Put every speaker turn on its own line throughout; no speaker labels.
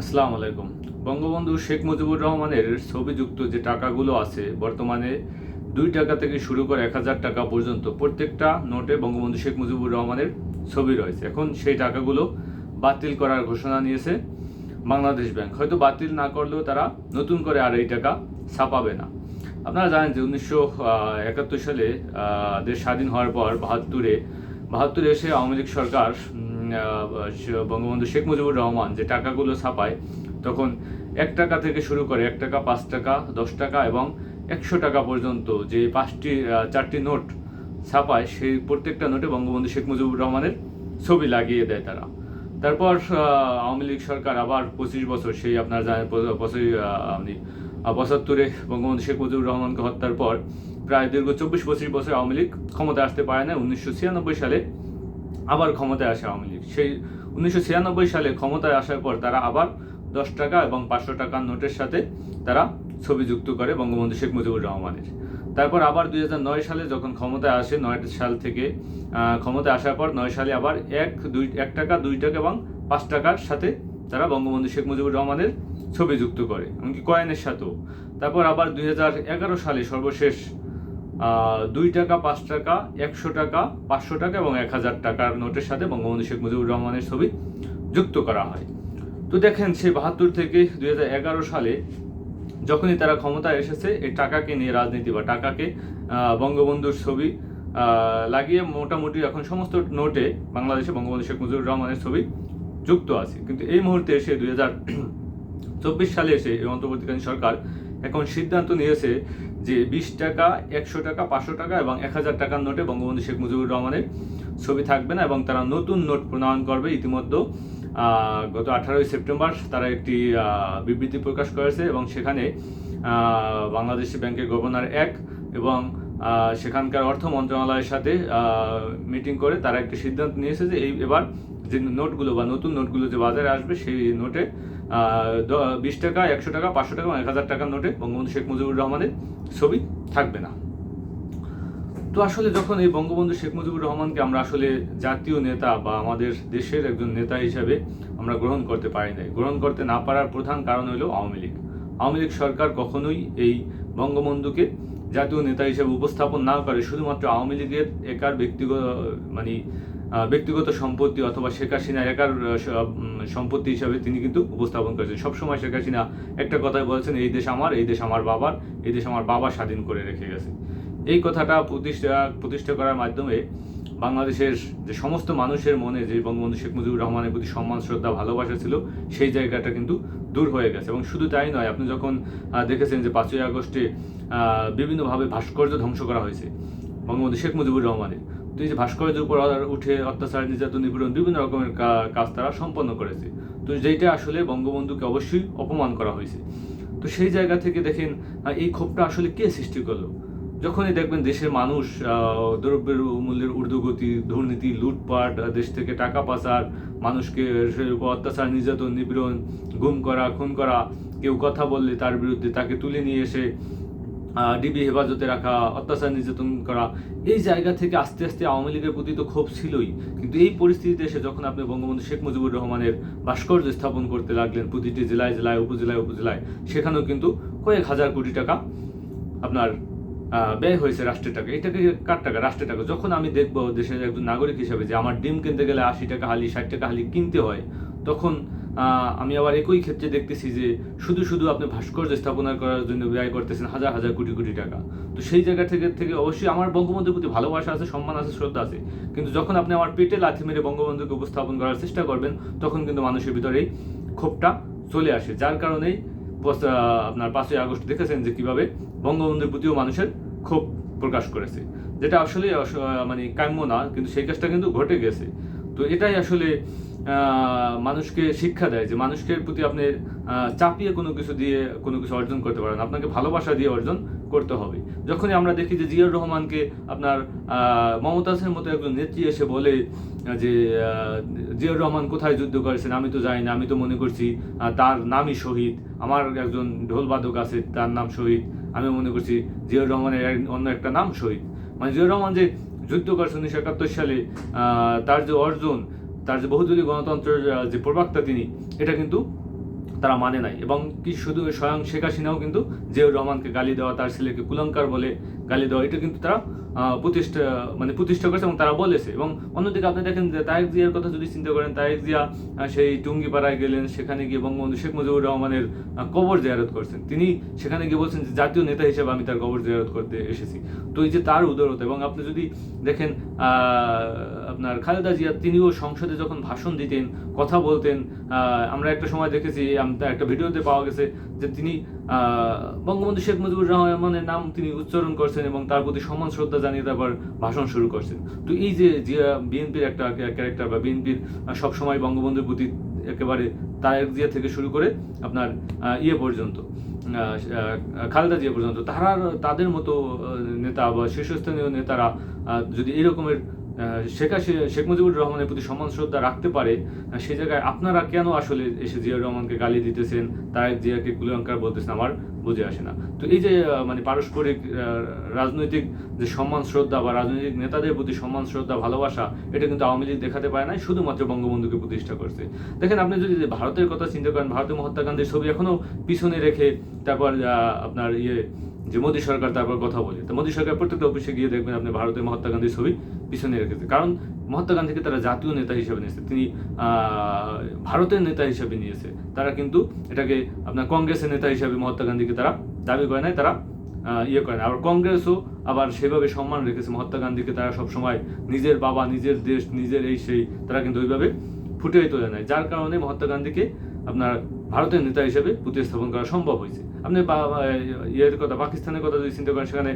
আসসালামু আলাইকুম। বঙ্গবন্ধু শেখ মুজিবুর রহমানের ছবিযুক্ত যে টাকাগুলো আছে, বর্তমানে দুই টাকা থেকে শুরু করে এক হাজার টাকা পর্যন্ত প্রত্যেকটা নোটে বঙ্গবন্ধু শেখ মুজিবুর রহমানের ছবি রয়েছে। এখন সেই টাকাগুলো বাতিল করার ঘোষণা নিয়েছে বাংলাদেশ ব্যাংক। হয়তো বাতিল না করলেও তারা নতুন করে আর এই টাকা ছাপাবে না। আপনারা জানেন যে উনিশশো একাত্তর সালে দেশ স্বাধীন হওয়ার পর বাহাত্তরে বাহাত্তরে এসে আওয়ামী লীগ সরকার বঙ্গবন্ধু শেখ মুজিবুর রহমান যে টাকাগুলো ছাপায়, তখন এক টাকা থেকে শুরু করে এক টাকা, পাঁচ টাকা, দশ টাকা এবং একশো টাকা পর্যন্ত যে পাঁচটি চারটি নোট ছাপায়, সেই প্রত্যেকটা নোটে বঙ্গবন্ধু শেখ মুজিবুর রহমানের ছবি লাগিয়ে দেয় তারা। তারপর আওয়ামী লীগ সরকার আবার পঁচিশ বছর সেই আপনার জানেন আপনি পঁচাত্তরে বঙ্গবন্ধু শেখ মুজিবুর রহমানকে হত্যার পর প্রায় দীর্ঘ চব্বিশ, পঁচিশ বছর আওয়ামী লীগ ক্ষমতায় আসতে পারে না উনিশশো ছিয়ানব্বই সালে আবার ক্ষমতায় আসে আওয়ামী লীগ। সেই উনিশশো ছিয়ানব্বই সালে ক্ষমতায় আসার পর তারা আবার দশ টাকা এবং পাঁচশো টাকার নোটের সাথে তারা ছবি যুক্ত করে বঙ্গবন্ধু শেখ মুজিবুর রহমানের। তারপর আবার দুই সালে যখন ক্ষমতায় আসে, নয় সাল থেকে ক্ষমতায় আসার পর নয় সালে আবার এক, দুই, এক টাকা, দুই টাকা এবং পাঁচ টাকার সাথে তারা বঙ্গবন্ধু শেখ মুজিবুর রহমানের ছবি যুক্ত করে, এমনকি কয়েনের সাথেও। তারপর আবার দুই সালে সর্বশেষ দুই টাকা, পাঁচ টাকা, একশো টাকা, পাঁচশো টাকা এবং এক হাজার টাকার নোটের সাথে বঙ্গবন্ধু শেখ মুজিবুর রহমানের ছবি যুক্ত করা হয়। তো দেখেন, সেই বাহাত্তর থেকে দুই সালে যখনই তারা ক্ষমতায় এসেছে, এই টাকাকে নিয়ে রাজনীতি বা টাকাকে বঙ্গবন্ধুর ছবি লাগিয়ে মোটামুটি এখন সমস্ত নোটে বাংলাদেশে বঙ্গবন্ধু শেখ মুজিবুর রহমানের ছবি যুক্ত আছে। কিন্তু এই মুহূর্তে এসে দুই চব্বিশ সালে এসে এই অন্তর্বর্তীকালীন সরকার এখন সিদ্ধান্ত নিয়েছে যে বিশ টাকা, একশো টাকা, পাঁচশো টাকা এবং এক হাজার টাকার নোটে বঙ্গবন্ধু শেখ মুজিবুর রহমানের ছবি থাকবে না এবং তারা নতুন নোট প্রণয়ন করবে ইতিমধ্যে। গত আঠারোই সেপ্টেম্বর তারা একটি বিবৃতি প্রকাশ করেছে এবং সেখানে বাংলাদেশ ব্যাংকের গভর্নর এক এবং সেখানকার অর্থ মন্ত্রণালয়ের সাথে মিটিং করে তারা একটি সিদ্ধান্ত নিয়েছে যে এই এবার যে নোটগুলো বা নতুন নোটগুলো যে বাজারে আসবে, সেই নোটে বিশ টাকা, একশো টাকা, পাঁচশো টাকা এক হাজার টাকার নোটে বঙ্গবন্ধু শেখ মুজিবুর রহমানের ছবি থাকবে না। তো আসলে যখন এই বঙ্গবন্ধু শেখ মুজিবুর রহমানকে আমরা আসলে জাতীয় নেতা বা আমাদের দেশের একজন নেতা হিসাবে আমরা গ্রহণ করতে পারি নাই, গ্রহণ করতে না পারার প্রধান কারণ হলো আওয়ামী লীগ। আওয়ামী লীগ সরকার কখনোই এই বঙ্গবন্ধুকে জাতীয় নেতা হিসেবে উপস্থাপন না করে শুধুমাত্র আওয়ামী লীগের একার ব্যক্তিগত মানে ব্যক্তিগত সম্পত্তি অথবা শেখ হাসিনা একার সম্পত্তি হিসাবে তিনি কিন্তু উপস্থাপন করেছেন। সবসময় শেখ হাসিনা একটা কথাই বলেছেন, এই দেশ আমার, এই দেশ আমার বাবার, এই দেশ আমার বাবা স্বাধীন করে রেখে গেছে। এই কথাটা প্রতিষ্ঠা প্রতিষ্ঠা করার মাধ্যমে বাংলাদেশের যে সমস্ত মানুষের মনে যে বঙ্গবন্ধু শেখ মুজিবুর রহমানের প্রতি সম্মান, শ্রদ্ধা, ভালোবাসা ছিল, সেই জায়গাটা কিন্তু দূর হয়ে গেছে। এবং শুধু তাই নয়, আপনি যখন দেখেছেন যে পাঁচই আগস্টে বিভিন্নভাবে ভাস্কর্য ধ্বংস করা হয়েছে বঙ্গবন্ধু শেখ মুজিবুর রহমানের, তো এই যে ভাস্কর্যের উপর উঠে অত্যাচার, নির্যাতন, নিপীড়ন বিভিন্ন রকমের কাজ তারা সম্পন্ন করেছে। তো যেটা আসলে বঙ্গবন্ধুকে অবশ্যই অপমান করা হয়েছে। তো সেই জায়গা থেকে দেখেন এই ক্ষোভটা আসলে কে সৃষ্টি করল? যখনই দেখবেন দেশের মানুষ দ্রব্যের মূল্যের ঊর্ধ্বগতি, দুর্নীতি, লুটপাট দেশ থেকে টাকা পাচার, মানুষকে অত্যাচার, নির্যাতন, নিপীড়ন, গুম করা, খুন করা, কেউ কথা বললে তার বিরুদ্ধে তাকে তুলে নিয়ে এসে ডিবি হেফাজতে রাখা, অত্যাচার, নির্যাতন করা, এই জায়গা থেকে আস্তে আস্তে আওয়ামী লীগের প্রতি তো ক্ষোভ ছিলই। কিন্তু এই পরিস্থিতিতে এসে যখন আপনি বঙ্গবন্ধু শেখ মুজিবুর রহমানের ভাস্কর্য স্থাপন করতে লাগলেন প্রতিটি জেলায় জেলায়, উপজেলায় উপজেলায়, সেখানেও কিন্তু কয়েক হাজার কোটি টাকা আপনার ব্যয় হয়েছে রাষ্ট্রের টাকা এটাকে কার টাকা? রাষ্ট্রের টাকা। যখন আমি দেখব দেশের একজন নাগরিক হিসেবে যে আমার ডিম কিনতে গেলে আশি টাকা হালি, ষাট টাকা হালি কিনতে হয়, তখন আমি আবার একই ক্ষেত্রে দেখতেছি যে শুধু শুধু আপনি ভাস্কর্য স্থাপনা করার জন্য ব্যয় করতেছেন হাজার হাজার কোটি কোটি টাকা। তো সেই জায়গা থেকে থেকে অবশ্যই আমার বঙ্গবন্ধুর প্রতি ভালোবাসা আছে, সম্মান আছে, শ্রদ্ধা আছে। কিন্তু যখন আপনি আমার পেটে লাথি মেরে বঙ্গবন্ধুকে উপস্থাপন করার চেষ্টা করবেন, তখন কিন্তু মানুষের ভিতরে ক্ষোভটা চলে আসে, যার কারণেই আপনার পাঁচই আগস্ট দেখেছেন যে কীভাবে বঙ্গবন্ধুর প্রতিও মানুষের ক্ষোভ প্রকাশ করেছে। যেটা আসলে মানে কাম্য না, কিন্তু সেই কাজটা কিন্তু ঘটে গেছে। তো এটাই আসলে মানুষকে শিক্ষা দেয় যে মানুষকে প্রতি আপনি চাপিয়ে কোনো কিছু দিয়ে কোনো কিছু অর্জন করতে পারেন। আপনাকে ভালোবাসা দিয়ে অর্জন করতে হবে। যখনই আমরা দেখি যে জিয়াউর রহমানকে আপনার মমতাজের মতো একজন নেত্রী এসে বলে যে জিয়াউর রহমান কোথায় যুদ্ধ করেছেন, আমি তো জানি না, আমি তো মনে করছি তার নামই শহীদ, আমার একজন ঢোলবাদক আছে, তার নাম শহীদ, আমি মনে করছি জিয়াউর রহমানের অন্য একটা নাম শহীদ। মানে জিয়াউর রহমান যে যুদ্ধ করেছে উনিশশো একাত্তর সালে তার যে অর্জন, তার যে বহুদলীয় গণতন্ত্রের যে প্রবক্তা তিনি, এটা কিন্তু তারা মানে নাই। এবং কি শুধু স্বয়ং শেখ হাসিনাও কিন্তু জিয়াউর রহমানকে গালি দেওয়া, তার ছেলেকে কুলঙ্কার বলে গালি দেওয়া এটা কিন্তু তারা প্রতিষ্ঠা মানে প্রতিষ্ঠা করেছে এবং তারা বলেছে। এবং অন্যদিকে আপনি দেখেন যে তায়েক জিয়ার কথা যদি চিন্তা করেন তায়েক জিয়া সেই টুঙ্গিপাড়ায় গেলেন, সেখানে গিয়ে বঙ্গবন্ধু শেখ মুজিবুর রহমানের কবর জিয়ারত করছেন। তিনি সেখানে গিয়ে বলছেন যে, জাতীয় নেতা হিসেবে আমি তার কবর জিয়ারত করতে এসেছি। তো এই যে তার উদারতা এবং আপনি যদি দেখেন আপনার খালেদা জিয়া, তিনিও সংসদে যখন ভাষণ দিতেন, কথা বলতেন আমরা একটা সময় দেখেছি একটা ভিডিওতে পাওয়া গেছে যে তিনি বঙ্গবন্ধু শেখ মুজিবুর রহমানের নাম তিনি উচ্চারণ করছেন এবং তার প্রতি সম্মান শ্রদ্ধা জানিয়ে তারপর ভাষণ শুরু করছেন। তো এই যে বিএনপির একটা ক্যারেক্টার বা বিএনপির সবসময় বঙ্গবন্ধুর প্রতি একেবারে তারেক জিয়া থেকে শুরু করে আপনার ইয়ে পর্যন্ত খালেদা জিয়া পর্যন্ত তারা তাদের মতো নেতা বা শীর্ষস্থানীয় নেতারা যদি এরকমের শেখ শেখ মুজিবুর রহমানের প্রতি সম্মান শ্রদ্ধা রাখতে পারে সে জায়গায় আপনারা কেন আসলে এসে জিয়াউর রহমানকে গালি দিতেছেন তারেক জিয়াকে কুলঙ্কার বলতেছেন, আমার বুঝে আসে না। তো এই যে মানে পারস্পরিক রাজনৈতিক যে সম্মান শ্রদ্ধা বা রাজনৈতিক নেতাদের প্রতি সম্মান শ্রদ্ধা, ভালোবাসা, এটা কিন্তু আওয়ামী লীগ দেখাতে পারে নাই, শুধুমাত্র বঙ্গবন্ধুকে প্রতিষ্ঠা করছে। দেখেন, আপনি যদি ভারতের কথা চিন্তা করেন ভারতের মহাত্মা গান্ধীর ছবি এখনও পিছনে রেখে তারপর আপনার ইয়ে যে মোদী সরকার তারপর কথা বলে, তো মোদী সরকার প্রত্যেকটা অফিসে গিয়ে দেখবেন আপনি ভারতের মহাত্মা গান্ধীর ছবি পিছনে রেখেছে কারণ মহাত্মা গান্ধীকে তারা জাতীয় নেতা হিসেবে নিয়েছে, তিনি ভারতের নেতা হিসেবে নিয়েছে। তারা কিন্তু এটাকে আপনার কংগ্রেসের নেতা হিসেবে মহাত্মা গান্ধীকে তারা দাবি করে নাই, তারা ইয়ে করে না আবার কংগ্রেসও আবার সেভাবে সম্মান রেখেছে। মহাত্মা গান্ধীকে তারা সবসময় নিজের বাবা, নিজের দেশ, নিজের এই সেই, তারা কিন্তু ওইভাবে ফুটিয়ে তোলে নাই। যার কারণে মহাত্মা গান্ধীকে আপনার ভারতের নেতা হিসেবে প্রতিস্থাপন করা সম্ভব হয়েছে। আপনি ইয়ের কথা, পাকিস্তানের কথা যদি চিন্তা করেন, সেখানে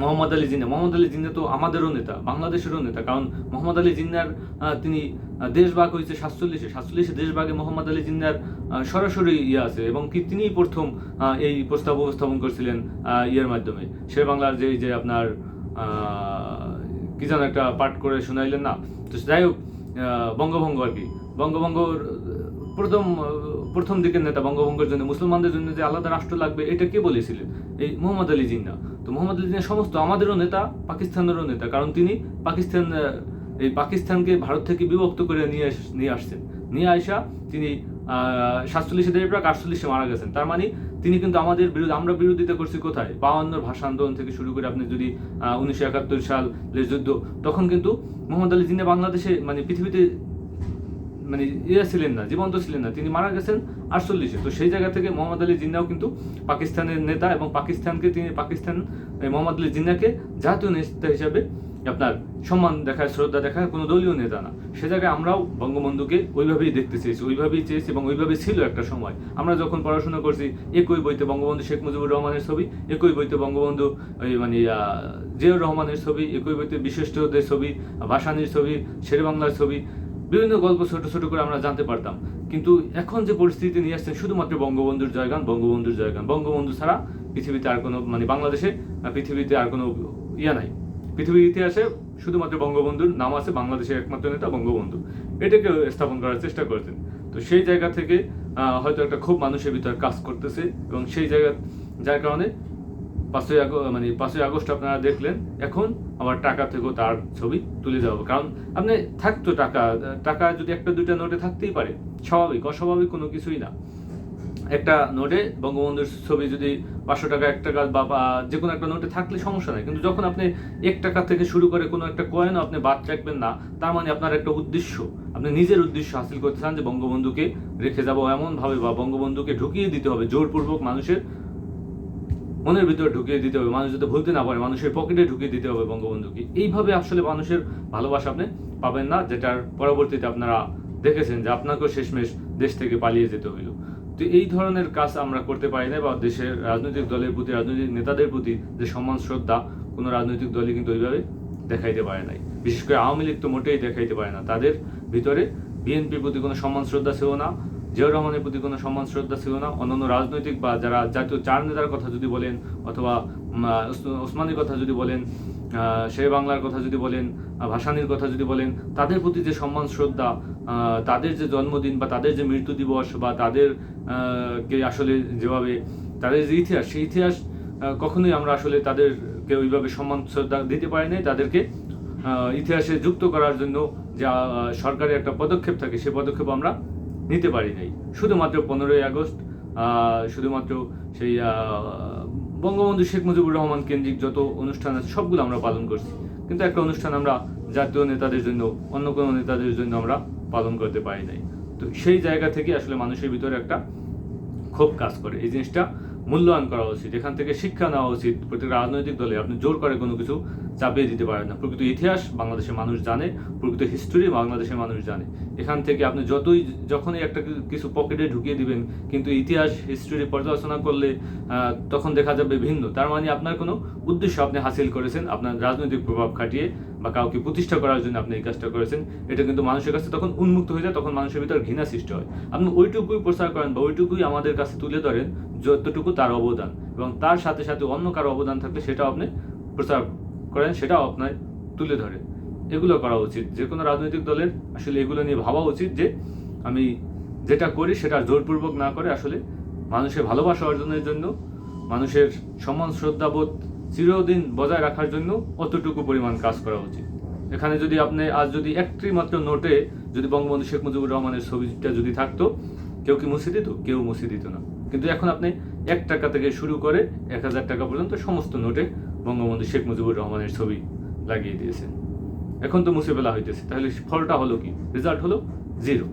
মোহাম্মদ আলী জিন্না। মোহাম্মদ আলী জিন্না তো আমাদেরও নেতা, বাংলাদেশেরও নেতা। কারণ মোহাম্মদ আলী জিন্নার তিনি দেশভাগ হয়েছে সাতচল্লিশে। সাতচল্লিশে দেশভাগে মোহাম্মদ আলী জিন্নার সরাসরি ইয়ে আছে এবং কি তিনিই প্রথম এই প্রস্তাব উপস্থাপন করছিলেন ইয়ের মাধ্যমে। শের বাংলার যে যে আপনার কি যেন একটা পাঠ করে শোনাইলেন না? তো যাই হোক বঙ্গভঙ্গ আর কি। বঙ্গভঙ্গর, প্রথম প্রথম দিকের নেতা বঙ্গভঙ্গের জন্য, মুসলমানদের জন্য যে আলাদা রাষ্ট্র লাগবে, এটা কে বলেছিলেন? এই মোহাম্মদ আলী জিন্না। তো মোহাম্মদ আলী জিন্না সমস্ত আমাদেরও নেতা, পাকিস্তানেরও নেতা, কারণ তিনি পাকিস্তান এই পাকিস্তানকে ভারত থেকে বিভক্ত করে নিয়ে নিয়ে আসছেন। নিয়ে আসা তিনি সাতচল্লিশে দেড় প্রাক আটচল্লিশে মারা গেছেন। তার মানে তিনি কিন্তু আমাদের বিরুদ্ধে, আমরা বিরোধিতা করছি কোথায়? বাউান্নর ভাষা আন্দোলন থেকে শুরু করে আপনি যদি উনিশশো একাত্তর সালের যুদ্ধ তখন কিন্তু মোহাম্মদ আলী জিন্না বাংলাদেশে মানে পৃথিবীতে মানে ইয়ে ছিলেন না, জীবন্ত ছিলেন না। তিনি মারা গেছেন আটচল্লিশে। তো সেই জায়গা থেকে মোহাম্মদ আলী জিন্নাও কিন্তু পাকিস্তানের নেতা এবং পাকিস্তানকে তিনি পাকিস্তান মোহাম্মদ আলী জিন্নাকে জাতীয় নেতা হিসাবে আপনার সম্মান দেখায়, শ্রদ্ধা দেখায়, কোনো দলীয় নেতা না। সে জায়গায় আমরাও বঙ্গবন্ধুকে ওইভাবেই দেখতে চেয়েছি, ওইভাবেই চেয়েছি এবং ওইভাবেই ছিল একটা সময়। আমরা যখন পড়াশোনা করছি, একই বইতে বঙ্গবন্ধু শেখ মুজিবুর রহমানের ছবি, একই বইতে বঙ্গবন্ধু ওই মানে জিয়াউর রহমানের ছবি, একই বইতে বিশিষ্টদের ছবি, ভাসানির ছবি শের বাংলার ছবি বিভিন্ন গল্প ছোট ছোট করে আমরা জানতে পারতাম। কিন্তু এখন যে পরিস্থিতি নিয়ে আসছেন, শুধুমাত্র বঙ্গবন্ধুর জয়গান বঙ্গবন্ধুর জয়গান। বঙ্গবন্ধু ছাড়া পৃথিবীতে আর কোনো মানে বাংলাদেশে পৃথিবীতে আর কোনো ইয়া নাই। পৃথিবীর ইতিহাসে শুধুমাত্র বঙ্গবন্ধুর নাম আছে বাংলাদেশের একমাত্র নেতা বঙ্গবন্ধু। এটাকে স্থাপন করার চেষ্টা করছেন। তো সেই জায়গা থেকে হয়তো একটা খুব মানুষের ভিতরে কাজ করতেছে এবং সেই জায়গা, যার কারণে পাঁচই আগস্ট মানে পাঁচই আগস্ট আপনারা দেখলেন, এখন আমার টাকা থেকেও তার ছবি তুলে দেওয়া কারণ আপনি থাকতো টাকা টাকা যদি একটা দুইটা নোটে থাকতেই পারে, স্বাভাবিক, অস্বাভাবিক কোনো কিছুই না। একটা নোটে বঙ্গবন্ধুর ছবি যদি পাঁচশো টাকা, এক টাকা বা যে কোনো একটা নোটে থাকলে সমস্যা নাই। কিন্তু যখন আপনি এক টাকা থেকে শুরু করে কোনো একটা কয়েনও আপনি বাদ রাখবেন না, তার মানে আপনার একটা উদ্দেশ্য। আপনি নিজের উদ্দেশ্য হাসিল করতে চান যে বঙ্গবন্ধুকে রেখে যাব এমনভাবে বা বঙ্গবন্ধুকে ঢুকিয়ে দিতে হবে, জোরপূর্বক মানুষের মনের ভিতরে ঢুকিয়ে দিতে হবে, মানুষ যাতে ভুলতে না পারে, মানুষের পকেটে ঢুকিয়ে দিতে হবে বঙ্গবন্ধুকে। এইভাবে আসলে মানুষের ভালোবাসা আপনি পাবেন না, যেটার পরবর্তীতে আপনারা দেখেছেন যে আপনাকেও শেষমেশ দেশ থেকে পালিয়ে যেতে হইল। তো এই ধরনের কাজ আমরা করতে পারি না বা দেশের রাজনৈতিক দলের প্রতি, রাজনৈতিক নেতাদের প্রতি যে সম্মান, শ্রদ্ধা, কোনো রাজনৈতিক দলই কিন্তু ওইভাবে দেখাইতে পারে নাই। বিশেষ করে আওয়ামী লীগ তো মোটেই দেখাইতে পারে না। তাদের ভিতরে বিএনপির প্রতি কোনো সম্মান, শ্রদ্ধা ছিল না। জিয়াউর রহমানের প্রতি কোনো সম্মান, শ্রদ্ধা ছিল না। অন্যান্য রাজনৈতিক বা যারা জাতীয় চার নেতার কথা যদি বলেন, অথবা ওসমানীর কথা যদি বলেন শের বাংলার কথা যদি বলেন ভাসানীর কথা যদি বলেন, তাদের প্রতি যে সম্মান, শ্রদ্ধা তাদের যে জন্মদিন বা তাদের যে মৃত্যু দিবস বা তাদের কে আসলে যেভাবে, তাদের যে ইতিহাস, সেই ইতিহাস কখনোই আমরা আসলে তাদেরকে ওইভাবে সম্মান, শ্রদ্ধা দিতে পারি নাই। তাদেরকে ইতিহাসে যুক্ত করার জন্য যা সরকারের একটা পদক্ষেপ থাকে, সে পদক্ষেপ আমরা নিতে পারি নাই। শুধুমাত্র পনেরোই আগস্ট শুধুমাত্র সেই বঙ্গবন্ধু শেখ মুজিবুর রহমান কেন্দ্রিক যত অনুষ্ঠান আছে, সবগুলো আমরা পালন করছি। কিন্তু একটা অনুষ্ঠান আমরা জাতীয় নেতাদের জন্য, অন্য কোনো নেতাদের জন্য আমরা পালন করতে পারি নাই। তো সেই জায়গা থেকে আসলে মানুষের ভিতরে একটা খুব কাজ করে। এই জিনিসটা মূল্যায়ন করা উচিত, এখান থেকে শিক্ষা নেওয়া উচিত। প্রত্যেক রাজনৈতিক দলে আপনি জোর করে কোনো কিছু চাপিয়ে দিতে পারেন না। প্রকৃত ইতিহাস বাংলাদেশের মানুষ জানে, প্রকৃত হিস্টোরি বাংলাদেশের মানুষ জানে। এখান থেকে আপনি যতই যখনই একটা কিছু পকেটে ঢুকিয়ে দিবেন, কিন্তু ইতিহাস হিস্টোরি পর্যালোচনা করলে তখন দেখা যাবে ভিন্ন। তার মানে আপনার কোনো উদ্দেশ্য আপনি হাসিল করেছেন, আপনার রাজনৈতিক প্রভাব খাটিয়ে বা কাউকে প্রতিষ্ঠা করার জন্য আপনি এই কাজটা করেছেন, এটা কিন্তু মানুষের কাছে তখন উন্মুক্ত হয়ে যায়, তখন মানুষের ভিতর ঘৃণা সৃষ্টি হয়। আপনি ওইটুকুই প্রচার করেন বা ওইটুকুই আমাদের কাছে তুলে ধরেন, যতটুকু তার অবদান। এবং তার সাথে সাথে অন্য কারও অবদান থাকলে সেটাও আপনি প্রচার করেন, সেটাও আপনার তুলে ধরেন। এগুলো করা উচিত। যে কোনো রাজনৈতিক দলের আসলে এগুলো নিয়ে ভাবা উচিত যে, আমি যেটা করি সেটা জোরপূর্বক না করে আসলে মানুষের ভালোবাসা অর্জনের জন্য, মানুষের সম্মান, শ্রদ্ধাবোধ চিরদিন বজায় রাখার জন্য অতটুকু পরিমাণ কাজ করা উচিত। এখানে যদি আপনি আজ যদি একটি মাত্র নোটে যদি বঙ্গবন্ধু শেখ মুজিবুর রহমানের ছবিটা যদি থাকতো, কেউ কি মুছে দিত? কেউ মুছে দিত না। কিন্তু এখন আপনি এক টাকা থেকে শুরু করে এক হাজার টাকা পর্যন্ত সমস্ত নোটে বঙ্গবন্ধু শেখ মুজিবুর রহমানের ছবি লাগিয়ে দিয়েছেন। এখন তো মুছে ফেলা হইতেছে। তাহলে ফলটা হলো কি? রেজাল্ট হলো জিরো।